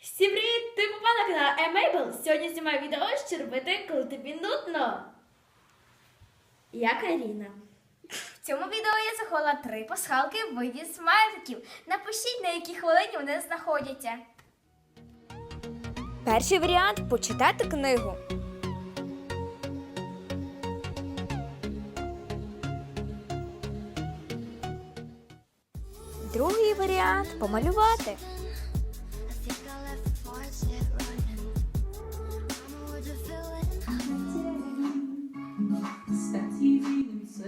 Всім привіт! Ти попала на канал Емейбл. Сьогодні знімаю відео, що робити, коли тобі нудно. Я Каріна. В цьому відео я заховала три пасхалки в виді смайликів. Напишіть, на якій хвилині вони знаходяться. Перший варіант почитати книгу. Другий варіант помалювати.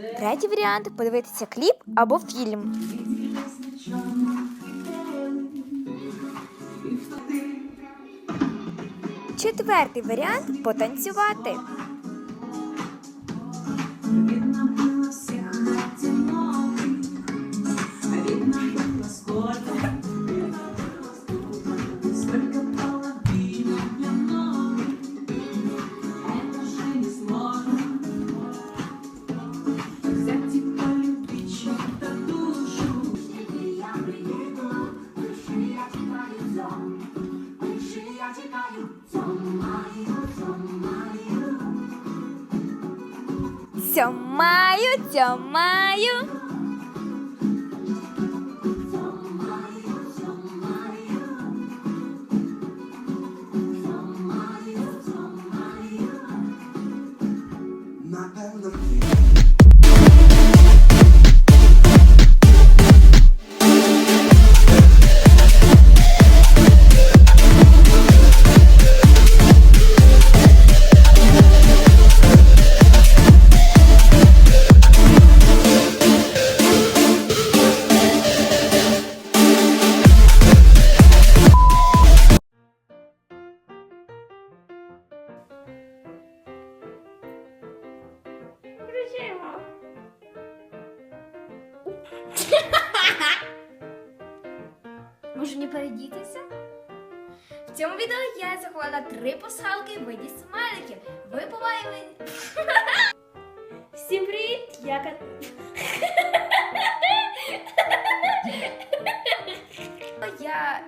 Третій варіант подивитися кліп або фільм. Четвертий варіант потанцювати. Цьомаю, цьомаю. дружимо. Може не передітися? В цьому відео я заховала три пасхалки в виді смайликів. Ви побачили. Всім привіт! Я Кат... Я